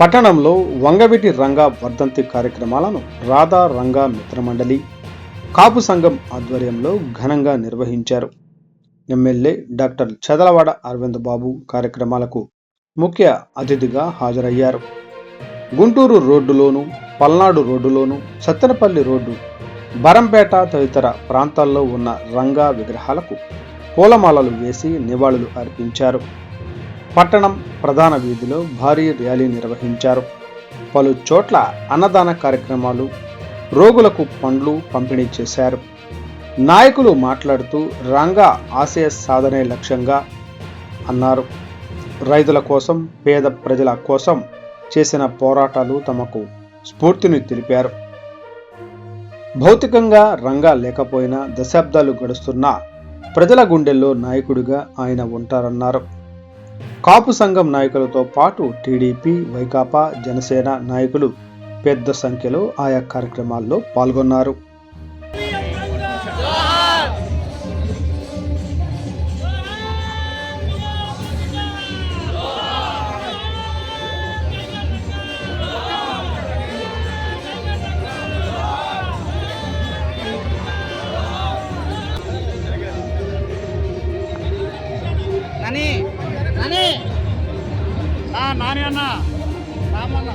పట్టణంలో వంగవీటి రంగా వర్ధంతి కార్యక్రమాలను రాధా రంగా మిత్రమండలి కాపు సంఘం ఆధ్వర్యంలో ఘనంగా నిర్వహించారు. ఎమ్మెల్యే డాక్టర్ చదలవాడ అరవింద్ బాబు కార్యక్రమాలకు ముఖ్య అతిథిగా హాజరయ్యారు. గుంటూరు రోడ్డులోను పల్నాడు రోడ్డులోను సత్తెనపల్లి రోడ్డు బరంపేట తదితర ప్రాంతాల్లో ఉన్న రంగా విగ్రహాలకు పూలమాలలు వేసి నివాళులు అర్పించారు. పట్టణం ప్రధాన వీధిలో భారీ ర్యాలీ నిర్వహించారు. పలు చోట్ల అన్నదాన కార్యక్రమాలు రోగులకు పండ్లు పంపిణీ చేశారు. నాయకులు మాట్లాడుతూ రంగా ఆశయ సాధనే లక్ష్యంగా అన్నారు. రైతుల కోసం పేద ప్రజల కోసం చేసిన పోరాటాలు తమకు స్ఫూర్తిని తెలిపారు. భౌతికంగా రంగా లేకపోయినా దశాబ్దాలు గడుస్తున్నా ప్రజల గుండెల్లో నాయకుడిగా ఆయన ఉంటారన్నారు. కాపు సంఘం నాయకులతో పాటు టీడీపీ వైకాపా జనసేన నాయకులు పెద్ద సంఖ్యలో ఆయా కార్యక్రమాల్లో పాల్గొన్నారు. నాని. ఆ, నాని అన్న. రామన్న.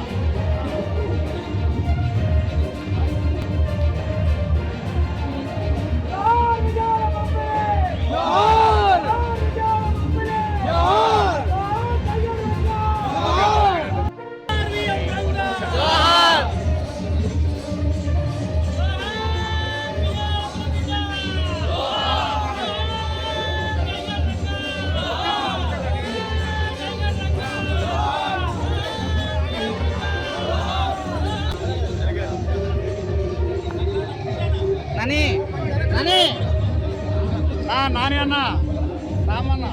నాని నాని. నాని అన్న రామన్న.